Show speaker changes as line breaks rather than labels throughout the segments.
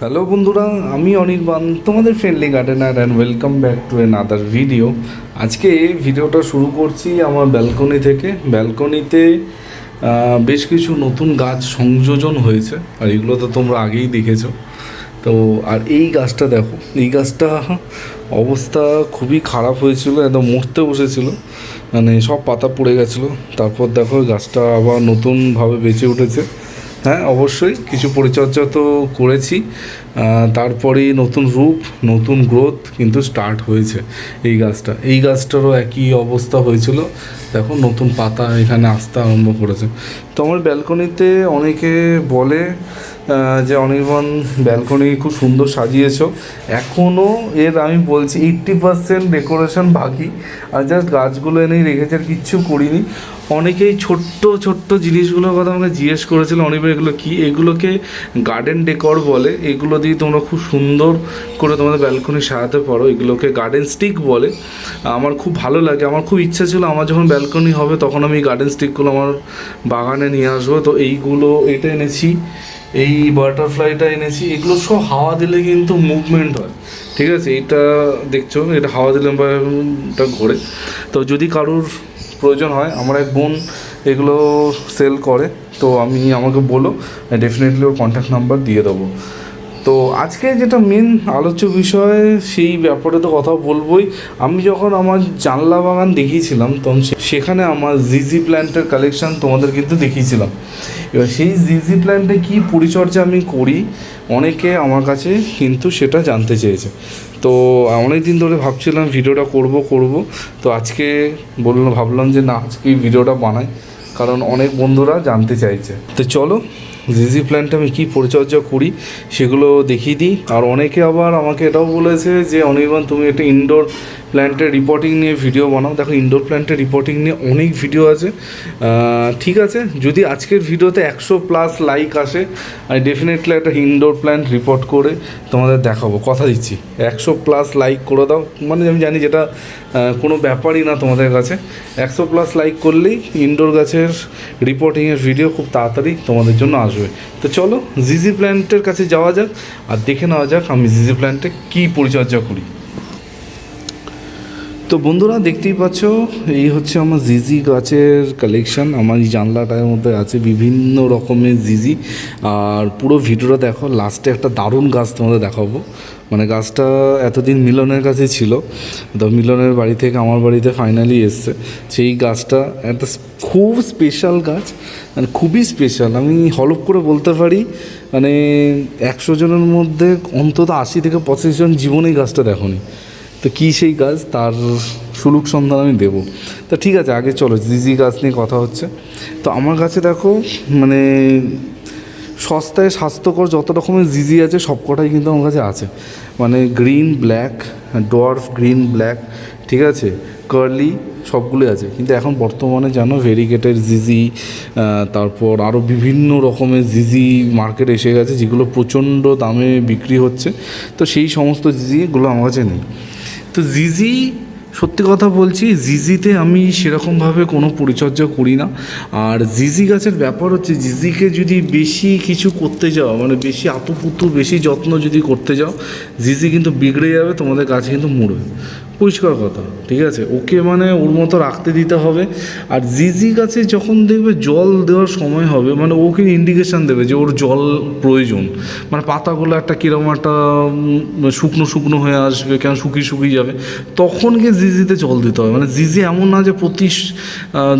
Hello বন্ধুরা, আমি অনির্বাণ, তোমাদের friendly gardener and welcome back to another video আজকে ভিডিওটা শুরু করছি আমার ব্যালকনি থেকে। ব্যালকনিতে বেশ কিছু নতুন গাছ সংযোজন হয়েছে, আর এগুলো তো তোমরা আগেই দেখেছ। তো, আর এই গাছটা দেখো, এই গাছটা অবস্থা খুবই খারাপ হয়েছিল, একদম মরতে বসেছিল মানে সব পাতা পড়ে গেছিল। তারপর দেখো গাছটা আবার নতুনভাবে বেঁচে উঠেছে। হ্যাঁ অবশ্যই। কিছু পরিচর্যা তো করেছি। তারপরে তারপরেই নতুন রূপ, নতুন গ্রোথ কিন্তু স্টার্ট হয়েছে এই গাছটা। এই গাছটারও একই অবস্থা হয়েছিল। দেখো, নতুন পাতা এখানে আসতে আরম্ভ করেছে। তো আমার ব্যালকনিতে অনেকে বলে যে অনির্বাণ ব্যালকনি খুব সুন্দর সাজিয়েছ। এখনও এর আমি বলছি এইট্টি পার্সেন্ট ডেকোরেশন বাকি। আর জাস্ট গাছগুলো এনেই রেখেছে আর কিচ্ছু করিনি। অনেকেই ছোট্ট ছোট্ট জিনিসগুলোর কথা আমাকে জিজ্ঞেস করেছিল, অনির্বাণ, এগুলো কি? এগুলোকে গার্ডেন ডেকর বলে। এগুলো দিয়ে তোমরা খুব সুন্দর করে তোমাদের ব্যালকনি সাজাতে পারো। এগুলোকে গার্ডেন স্টিক বলে। আমার খুব ভালো লাগে। আমার খুব ইচ্ছা ছিল, আমার যখন ব্যালকনি হবে, তখন আমি গার্ডেন স্টিকগুলো আমার বাগানে নিয়ে আসব। তো এইগুলো, এটা এনেছি। এই বাটারফ্লাইটা এনেছি, এগুলো সব হাওয়া দিলে কিন্তু মুভমেন্ট হয়। ঠিক আছে? এটা দেখছ, এটা হাওয়া দিলে এটা ঘোরে। তো যদি কারোর প্রয়োজন হয়, আমার এক বোন এগুলো সেল করে, তো আমি আমাকে বলো ডেফিনেটলি ওর কন্ট্যাক্ট নাম্বার দিয়ে দেবো। তো আজকে যেটা মেন আলোচ্য বিষয়, সেই ব্যাপারে তো কথা বলবোই। আমি যখন আমার জানলা বাগান দেখিয়েছিলাম তখন সেখানে আমার জিজি প্ল্যান্টের কালেকশন তোমাদের কিন্তু দেখিয়েছিলাম। এবার সেই জিজি প্ল্যান্টে কী পরিচর্যা আমি করি, অনেকে আমার কাছে কিন্তু সেটা জানতে চেয়েছে। তো অনেক দিন ধরে ভাবছিলাম ভিডিওটা করব করব। তো আজকে বললাম ভাবলাম যে না, আজকে ভিডিওটা বানাই, কারণ অনেক বন্ধুরা জানতে চাইছে। তো চলো জিজি প্ল্যান্টে আমি কী পরিচর্যা করি সেগুলো দেখিয়ে দিই। আর অনেকে আবার আমাকে এটাও বলেছে যে, অনির্বাণ, তুমি একটা ইনডোর প্ল্যান্টের রিপোর্টিং নিয়ে ভিডিও বানাও। দেখো ইনডোর প্ল্যান্টের রিপোর্টিং নিয়ে অনেক ভিডিও আছে। ঠিক আছে, যদি আজকের ভিডিওতে একশো প্লাস লাইক আসে, আমি ডেফিনেটলি একটা ইনডোর প্ল্যান্ট রিপোর্ট করে তোমাদের দেখাবো। কথা দিচ্ছি, একশো প্লাস লাইক করে দাও। মানে আমি জানি যেটা কোনো ব্যাপারই না তোমাদের কাছে। একশো প্লাস লাইক করলেই ইনডোর গাছের রিপোর্টিংয়ের ভিডিও খুব তাড়াতাড়ি তোমাদের জন্য আসবে। তো চলো জিজি প্ল্যান্টের কাছে যাওয়া যাক, আর দেখে নেওয়া যাক আমি জিজি প্ল্যান্টে কী পরিচর্যা করি। তো বন্ধুরা দেখতেই পাচ্ছ, এই হচ্ছে আমার জিজি গাছের কালেকশান আমার এই জানলাটার মধ্যে আছে বিভিন্ন রকমের জিজি। আর পুরো ভিডিওটা দেখো লাস্টে একটা দারুণ গাছ তোমাদের দেখাবো। মানে গাছটা এতদিন মিলনের কাছে ছিল, তো মিলনের বাড়ি থেকে আমার বাড়িতে ফাইনালি এসছে। সেই গাছটা একটা খুব স্পেশাল গাছ মানে খুবই স্পেশাল আমি হলপ করে বলতে পারি মানে একশো জনের মধ্যে অন্তত আশি থেকে পঁচিশ জন জীবনেই গাছটা দেখোনি। তো কী সেই গাছ তার সুলুক সন্ধান আমি দেবো। তো ঠিক আছে, আগে চলো জিজি গাছ নিয়ে কথা হচ্ছে। তো আমার কাছে দেখো মানে সস্তায় স্বাস্থ্যকর যত রকমের জিজি আছে, সব কটাই কিন্তু আমার কাছে আছে। মানে green, black, dwarf, green, black, ঠিক আছে? কার্লি, সবগুলোই আছে। কিন্তু এখন বর্তমানে জানো ভেরিগেটের জিজি তারপর আরও বিভিন্ন রকমের জিজি মার্কেট এসে গেছে, যেগুলো প্রচণ্ড দামে বিক্রি হচ্ছে। তো সেই সমস্ত জিজিগুলো আমার কাছে নেই। তো জিজি, সত্যি কথা বলছি, জিজিতে আমি সেরকমভাবে কোনো পরিচর্যা করি না। আর জিজি গাছের ব্যাপার হচ্ছে, জিজিকে যদি বেশি কিছু করতে যাও মানে বেশি আপুপুতু বেশি যত্ন যদি করতে যাও, জিজি কিন্তু বিগড়ে যাবে, তোমাদের গাছ কিন্তু মরবে। পরিষ্কার কথা, ঠিক আছে? ওকে মানে ওর মতো রাখতে দিতে হবে। আর জিজি গাছে যখন দেখবে জল দেওয়ার সময় হবে মানে ওকে ইন্ডিকেশান দেবে যে ওর জল প্রয়োজন। মানে পাতাগুলো একটা কীরকম একটা শুকনো শুকনো হয়ে আসবে, কেন শুকিয়ে শুকিয়ে যাবে, তখন গিয়ে জিজিতে জল দিতে হবে। মানে জিজি এমন না যে প্রতি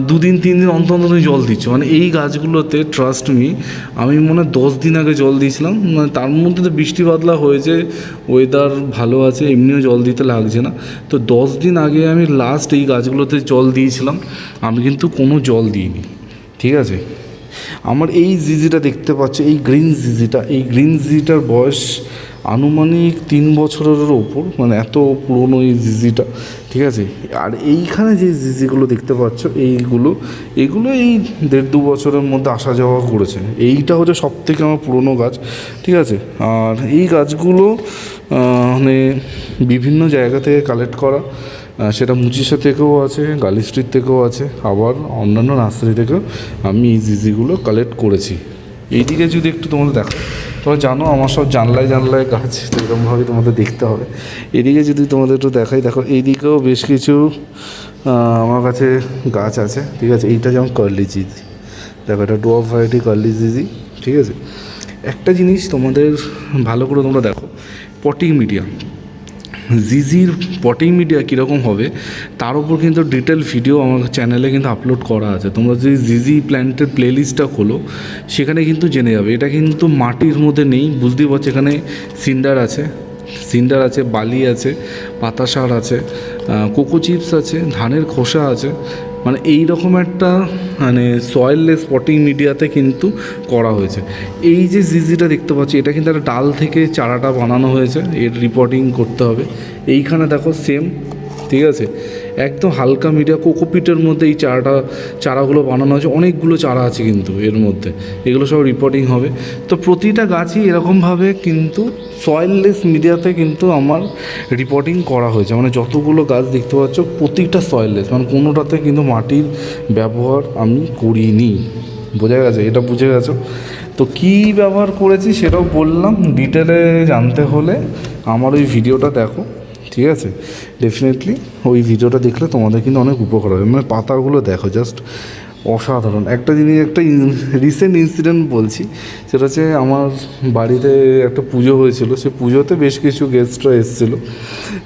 দুদিন, তিন দিন অন্তর অন্তর জল দিচ্ছ। মানে এই গাছগুলোতে ট্রাস্ট মি আমি মনে হয় দশ দিন আগে জল দিয়েছিলাম। মানে তার মধ্যে তো বৃষ্টি বাদলা হয়েছে ওয়েদার ভালো আছে, এমনিও জল দিতে লাগছে না। তো দশ দিন আগে আমি লাস্ট এই গাছগুলোতে জল দিয়েছিলাম, আমি কিন্তু কোনো জল দিইনি, ঠিক আছে? আমার এই জিজিটা দেখতে পাচ্ছ, এই গ্রিন জিজিটা এই গ্রিন জিজিটার বয়স আনুমানিক তিন বছরের ওপর মানে এত পুরনো এই জিজিটা, ঠিক আছে? আর এইখানে যে জিজিগুলো দেখতে পাচ্ছ, এইগুলো, এগুলো এই দেড় দু বছরের মধ্যে আসা যাওয়া করেছে। এইটা হচ্ছে সব থেকে আমার পুরনো গাছ, ঠিক আছে? আর এই গাছগুলো মানে বিভিন্ন জায়গা থেকে কালেক্ট করা সেটা মুচিসা থেকেও আছে, গালি স্ট্রিট থেকেও আছে, আবার অন্যান্য নার্সারি থেকেও আমি এই জিজিগুলো কালেক্ট করেছি। এইদিকে যদি একটু তোমাদের দেখো তোমরা জানো, আমার সব জানলায় জানলায় গাছ এরকমভাবে তোমাদের দেখতে হবে। এদিকে যদি তোমাদের একটু দেখাই, দেখো এইদিকেও বেশ কিছু আমার কাছে গাছ আছে, ঠিক আছে? এইটা যেমন কর্লিচিজি দেখো, এটা ডোয়া ভ্যারাইটি কার্লি চিজি ঠিক আছে? একটা জিনিস তোমাদের ভালো করে তোমরা দেখো পটিং মিডিয়া জিজির পটিং মিডিয়া কীরকম হবে, তার উপর কিন্তু ডিটেল ভিডিও আমার চ্যানেলে কিন্তু আপলোড করা আছে। তোমরা যদি জিজি প্ল্যান্টের প্লে লিস্টটা খোলো, সেখানে কিন্তু জেনে যাবে। এটা কিন্তু মাটির মধ্যে নেই, বুঝতেই পারছি, এখানে সিন্ডার আছে সিন্ডার আছে, বালি আছে, পাতাসার আছে কোকো চিপস আছে, ধানের খোসা আছে মানে এই রকম একটা মানে সয়েললেস স্পটিং মিডিয়াতে কিন্তু করা হয়েছে। এই যে জিজিটা দেখতে পাচ্ছি, এটা কিন্তু একটা ডাল থেকে চারাটা বানানো হয়েছে, এর রিপোর্টিং করতে হবে। এইখানে দেখো সেম ঠিক আছে? একদম হালকা মিডিয়া কোকোপিটের মধ্যে এই চারাটা, চারাগুলো বানানো হয়েছে। অনেকগুলো চারা আছে কিন্তু এর মধ্যে। এগুলো সব রিপোর্টিং হবে। তো প্রতিটা গাছই এরকমভাবে কিন্তু সয়েললেস মিডিয়াতে কিন্তু আমার রিপোর্টিং করা হয়েছে। মানে যতগুলো গাছ দেখতে পাচ্ছ, প্রতিটা সয়েললেস মানে কোনোটাতে কিন্তু মাটির ব্যবহার আমি করিনি। বোঝা গেছে? এটা বুঝে গেছো? তো কী ব্যবহার করেছি সেটাও বললাম। ডিটেলে জানতে হলে আমার ওই ভিডিওটা দেখো। ঠিক আছে? ডেফিনেটলি ওই ভিডিওটা দেখলে তোমাদের কিন্তু অনেক উপকার হবে। মানে পাতাগুলো দেখো জাস্ট অসাধারণ। একটা জিনিস, একটা রিসেন্ট ইনসিডেন্ট বলছি, সেটা হচ্ছে আমার বাড়িতে একটা পুজো হয়েছিল। সে পুজোতে বেশ কিছু গেস্টরা এসেছিল।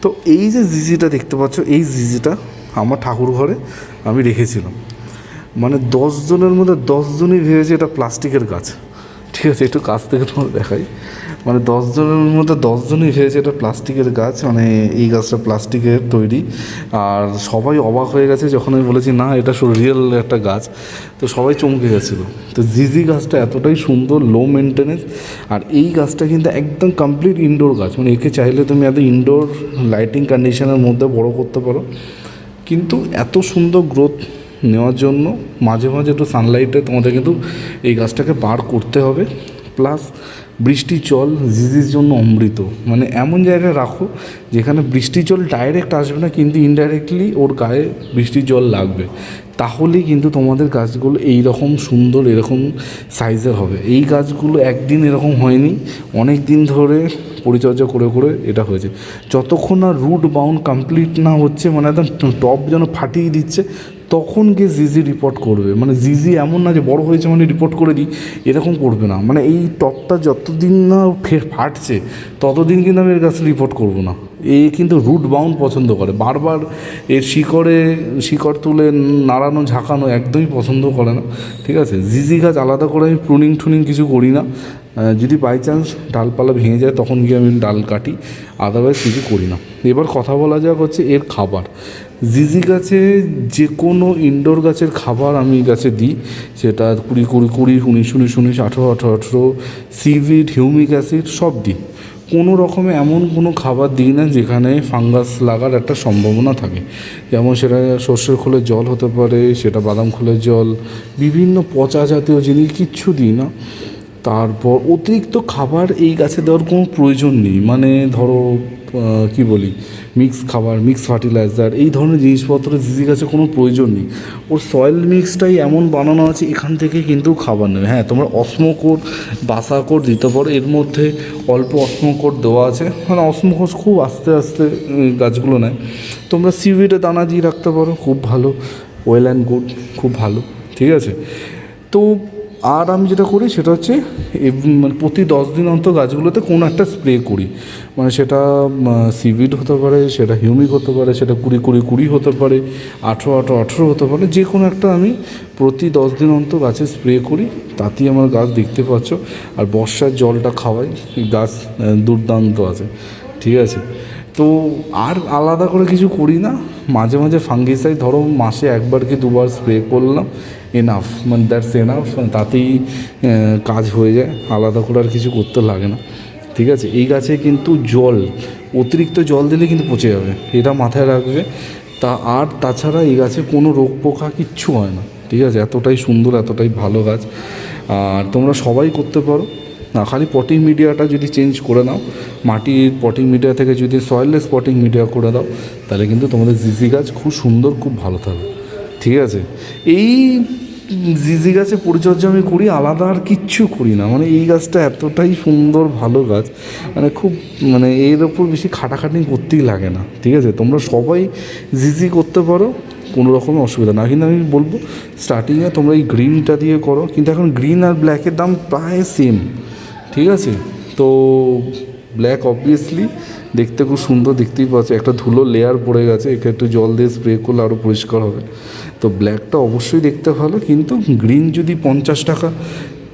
তো এই যে জিজিটা দেখতে পাচ্ছ, এই জিজিটা আমার ঠাকুর ঘরে আমি রেখেছিলাম। মানে দশজনের মধ্যে দশজনই ভেবেছে এটা প্লাস্টিকের গাছ। ঠিক আছে, একটু কাছ থেকে তোমার দেখাই। মানে দশজনের মধ্যে দশজনই ভেবেছে এটা প্লাস্টিকের গাছ মানে এই গাছটা প্লাস্টিকের তৈরি। আর সবাই অবাক হয়ে গেছে যখন আমি বলেছি, না, এটা রিয়েল একটা গাছ। তো সবাই চমকে গেছিল। তো জিজি গাছটা এতটাই সুন্দর লো মেনটেনেন্স আর এই গাছটা কিন্তু একদম কমপ্লিট ইনডোর গাছ। মানে একে চাইলে তুমি এত ইনডোর লাইটিং কন্ডিশনের মধ্যে বড় করতে পারো। কিন্তু এত সুন্দর গ্রোথ নেওয়ার জন্য মাঝে মাঝে একটু সানলাইটে তোমাদের কিন্তু এই গাছটাকে বার করতে হবে। প্লাস বৃষ্টির জল জিজির জন্য অমৃত। মানে এমন জায়গায় রাখো যেখানে বৃষ্টির জল ডাইরেক্ট আসবে না, কিন্তু ইনডাইরেক্টলি ওর গায়ে বৃষ্টির জল লাগবে। তাহলেই কিন্তু তোমাদের গাছগুলো এই রকম সুন্দর, এরকম সাইজের হবে। এই গাছগুলো একদিন এরকম হয়নি, অনেক দিন ধরে পরিচর্যা করে করে এটা হয়েছে। যতক্ষণ না রুট বাউন্ড কমপ্লিট না হচ্ছে মানে একদম টপ যেন ফাটিয়ে দিচ্ছে তখন গিয়ে জিজি রিপোর্ট করবে। মানে জিজি এমন না যে বড় হয়েছে মানে রিপোর্ট করে দিই, এরকম করবে না। মানে এই টপটা যতদিন না ফের ফাটছে, ততদিন কিন্তু আমি এর কাছে রিপোর্ট করব না। এ কিন্তু রুট বাউন্ড পছন্দ করে। বারবার এর শিকড়ে, শিকড় তুলে নাড়ানো, ঝাঁকানো একদমই পছন্দ করে না। ঠিক আছে? জিজি গাছ আলাদা করে আমি প্রুনিং টুনিং কিছু করি না। যদি বাই চান্স ডালপালা ভেঙে যায়, তখন গিয়ে আমি ডাল কাটি আদারওয়াইজ কিছু করি না। এবার কথা বলা যাক হচ্ছে এর খাবার। জিজি গাছে যে কোনো ইনডোর গাছের খাবার আমি গাছে দিই, সেটা কুড়ি কুড়ি কুড়ি, উনিশ উনিশ উনিশ, আঠেরো আঠেরো আঠেরো, সিভিড, হিউমিক অ্যাসিড সব দিই। কোনো রকমে এমন কোনো খাবার দিই না যেখানে ফাঙ্গাস লাগার একটা সম্ভাবনা থাকে। যেমন সেটা সর্ষের খোলের জল হতে পারে, সেটা বাদাম খোলের জল, বিভিন্ন পচা জাতীয় জিনিস কিচ্ছু দিই না। তারপর অতিরিক্ত খাবার এই গাছে দেওয়ার কোনো প্রয়োজন নেই। মানে ধরো কি বলি মিক্স খাবার মিক্স ফার্টিলাইজার এই ধরনের জিনিসপত্র জিজি গাছে কোনো প্রয়োজন নেই। ওর সয়েল মিক্সটাই এমন বানানো আছে, এখান থেকে কিন্তু খাবার নেবে। হ্যাঁ তোমরা অসমোকোট বাসাকোট দিতে পারো, এর মধ্যে অল্প অসমোকোট দেওয়া আছে। মানে অসমোকোট খুব আস্তে আস্তে গাছগুলো নেয়। তোমরা সিউইডে দানা দিয়ে রাখতে পারো, খুব ভালো। ওয়েল অ্যান্ড গুড খুব ভালো। ঠিক আছে? তো আর আমি যেটা করি সেটা হচ্ছে মানে প্রতি দশ দিন অন্তর গাছগুলোতে কোনো একটা স্প্রে করি। মানে সেটা সিভিড হতে পারে, সেটা হিউমিক হতে পারে, সেটা কুড়ি কুড়ি কুড়ি হতে পারে, আঠেরো আঠেরো আঠেরো হতে পারে, যে কোনো একটা আমি প্রতি দশ দিন অন্তর গাছে স্প্রে করি, তাতেই আমার গাছ দেখতে পাচ্ছ। আর বর্ষার জলটা খাওয়াই গাছ দুর্দান্ত আছে। ঠিক আছে? তো আর আলাদা করে কিছু করি না। মাঝে মাঝে ফাঙ্গিসাই ধরো মাসে একবার কি দুবার স্প্রে করলাম এনাফ মানে দ্যাটস এনাফ তাতেই কাজ হয়ে যায়, আলাদা করে আর কিছু করতে লাগে না, ঠিক আছে? এই গাছে কিন্তু জল, অতিরিক্ত জল দিলে কিন্তু পচে যাবে, এটা মাথায় রাখবে। তা আর তাছাড়া এই গাছে কোনো রোগ পোকা কিচ্ছু হয় না, ঠিক আছে? এতটাই সুন্দর, এতটাই ভালো গাছ, আর তোমরা সবাই করতে পারো। না, খালি পটিং মিডিয়াটা যদি চেঞ্জ করে নাও, মাটির পটিং মিডিয়া থেকে যদি সয়েললেস পটিং মিডিয়া করে দাও, তাহলে কিন্তু তোমাদের জিজি গাছ খুব সুন্দর, খুব ভালো থাকবে। ঠিক আছে? এই জিজি গাছে পরিচর্যা আমি করি, আলাদা আর কিচ্ছু করি না। মানে এই গাছটা এতটাই সুন্দর, ভালো গাছ মানে খুব মানে এর ওপর বেশি খাটাখাটনি করতেই লাগে না। ঠিক আছে? তোমরা সবাই জিজি করতে পারো, কোনো রকমের অসুবিধা না। কিন্তু আমি বলব স্টার্টিংয়ে তোমরা এই গ্রিনটা দিয়ে করো। কিন্তু এখন গ্রিন আর ব্ল্যাকের দাম প্রায় সেম ঠিক আছে? তো ব্ল্যাক অবভিয়াসলি দেখতে খুব সুন্দর দেখতেই পাচ্ছ। একটা ধুলো লেয়ার পড়ে গেছে, একে একটু জল দিয়ে স্প্রে করলে আরও পরিষ্কার হবে। তো ব্ল্যাকটা অবশ্যই দেখতে ভালো, কিন্তু গ্রিন যদি পঞ্চাশ টাকা,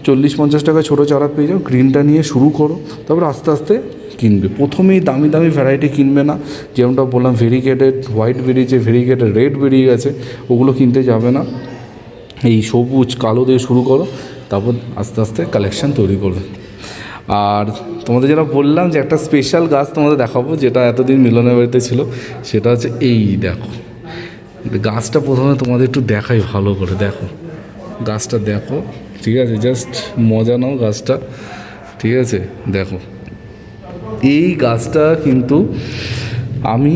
চল্লিশ, পঞ্চাশ টাকা ছোটো চারা পেয়ে যাও গ্রিনটা নিয়ে শুরু করো, তারপর আস্তে আস্তে কিনবে। প্রথমেই দামি দামি ভ্যারাইটি কিনবে না। যেমনটা বললাম ভেরিগেটেড হোয়াইট বেরিয়েছে ভেরিগেটেড রেড বেরিয়ে গেছে, ওগুলো কিনতে যাবে না। এই সবুজ, কালো দিয়ে শুরু করো, তারপর আস্তে আস্তে কালেকশান তৈরি করবে। আর তোমাদের যেটা বললাম যে একটা স্পেশাল গাছ তোমাদের দেখাবো, যেটা এতদিন মিলনের বাড়িতে ছিল, সেটা হচ্ছে এই দেখো। গাছটা প্রথমে তোমাদের একটু দেখাই ভালো করে, দেখো। গাছটা দেখো, ঠিক আছে? জাস্ট মজা নাও গাছটা, ঠিক আছে? দেখো। এই গাছটা কিন্তু আমি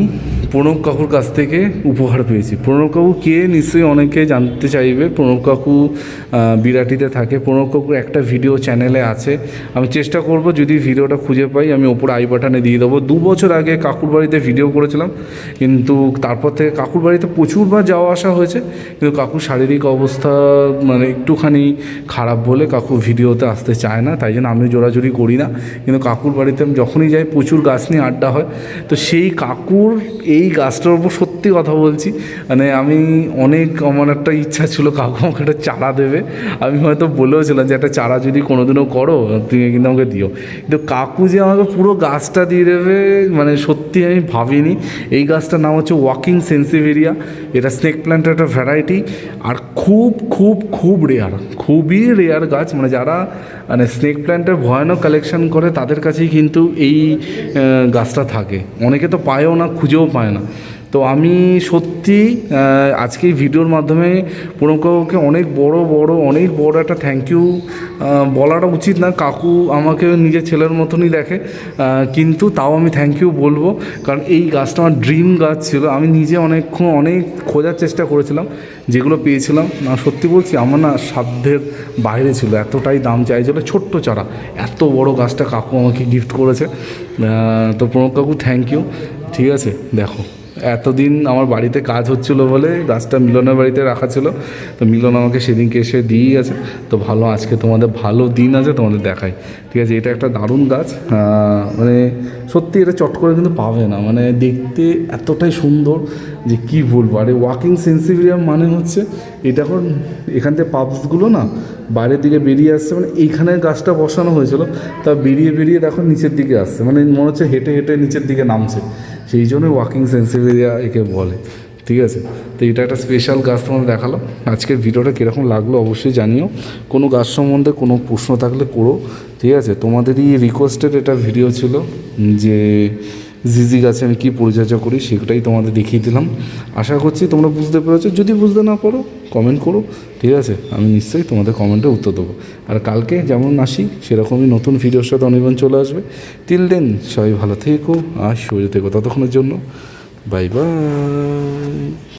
প্রণব কাকুর কাছ থেকে উপহার পেয়েছি। প্রণব কাকু কে নিশ্চয়ই অনেকে জানতে চাইবে। প্রণব কাকু বিরাটিতে থাকে। প্রণব কাকুর একটা ভিডিও চ্যানেলে আছে। আমি চেষ্টা করব যদি ভিডিওটা খুঁজে পাই, আমি ওপর আই বাটনে দিয়ে দেবো। দু বছর আগে কাকুর বাড়িতে ভিডিও করেছিলাম। কিন্তু তারপর থেকে কাকুর বাড়িতে প্রচুরবার যাওয়া আসা হয়েছে। কিন্তু কাকুর শারীরিক অবস্থা মানে একটুখানি খারাপ বলে কাকু ভিডিওতে আসতে চায় না। তাই জন্য আমি জোরাজুরি করি না। কিন্তু কাকুর বাড়িতে আমি যখনই যাই প্রচুর গাছ নিয়ে আড্ডা হয়। তো সেই কাকুর এই গাছটার উপর সত্যি কথা বলছি মানে আমি অনেক, আমার একটা ইচ্ছা ছিল কাকু আমাকে একটা চারা দেবে। আমি হয়তো বলেওছিলাম যে একটা চারা যদি কোনোদিনও করো, তুমি কিন্তু আমাকে দিও। কিন্তু কাকু যে আমাকে পুরো গাছটা দিয়ে দেবে মানে সত্যি আমি ভাবিনি। এই গাছটার নাম হচ্ছে ওয়াকিং সেন্সিভেরিয়া। এটা স্নেক প্ল্যান্টের একটা ভ্যারাইটি। আর খুব খুব খুব রেয়ার খুবই রেয়ার গাছ। মানে যারা মানে স্নেক প্ল্যান্টের ভয়ানক কালেকশন করে, তাদের কাছেই কিন্তু এই গাছটা থাকে। অনেকে তো পায়ও না, খুঁজেও পায় না। তো আমি সত্যি আজকে এই ভিডিওর মাধ্যমে প্রণবকাকুকে অনেক বড় বড়, অনেক বড় একটা থ্যাংক ইউ বলাটা উচিত না। কাকু আমাকে নিজের ছেলের মতনই দেখে কিন্তু তাও আমি থ্যাংক ইউ বলব। কারণ এই গাছটা আমার ড্রিম গাছ ছিল। আমি নিজে অনেকক্ষণ, অনেক খোঁজার চেষ্টা করেছিলাম, যেগুলো পেয়েছিলাম। না, সত্যি বলছি, আমার না সাধ্যের বাইরে ছিল। এতটাই দাম চাইছিল, ছোট্ট চারা। এত বড় গাছটা কাকু আমাকে গিফট করেছে। তো প্রণব কাকু থ্যাংক ইউ ঠিক আছে, দেখো। এতদিন আমার বাড়িতে কাজ হচ্ছিল বলে গাছটা মিলনের বাড়িতে রাখা ছিল। তো মিলন আমাকে সেদিনকে এসে দিয়েই গেছে তো ভালো, আজকে তোমাদের ভালো দিন আছে, তোমাদের দেখাই। ঠিক আছে, এটা একটা দারুণ গাছ। মানে সত্যি এটা চট করে কিন্তু পাবে না। মানে দেখতে এতটাই সুন্দর যে কি বলব। আর ওয়াকিং সেন্সিভিয়াম মানে হচ্ছে, এটা এখন এখান থেকে পাপসগুলো না বাইরের দিকে বেরিয়ে আসছে। মানে এইখানে গাছটা বসানো হয়েছিল, তা বেরিয়ে বেরিয়ে দেখো নিচের দিকে আসছে। মানে মনে হচ্ছে হেঁটে হেঁটে নিচের দিকে নামছে। সেই জন্য ওয়াকিং সেন্সিভেরিয়া একে বলে, ঠিক আছে? তো এটা একটা স্পেশাল গাছ তোমাদের দেখাল আজকের ভিডিওটা কীরকম লাগল অবশ্যই জানিও। কোনো গাছ সম্বন্ধে কোনো প্রশ্ন থাকলে করো, ঠিক আছে? তোমাদেরই রিকোয়েস্টেড এটা ভিডিও ছিল যে জিজি গাছে আমি কী পরিচর্যা করি সেটাই তোমাদের দেখিয়ে দিলাম। আশা করছি তোমরা বুঝতে পেরেছ। যদি বুঝতে না পারো কমেন্ট করো। ঠিক আছে? আমি নিশ্চয়ই তোমাদের কমেন্টে উত্তর দেবো। আর কালকে যেমন আসি, সেরকমই নতুন ভিডিওর সাথে অনেকজন চলে আসবে। তিল দেন সবাই ভালো থেকো আর সুযোগ থেকো ততক্ষণের জন্য। Bye bye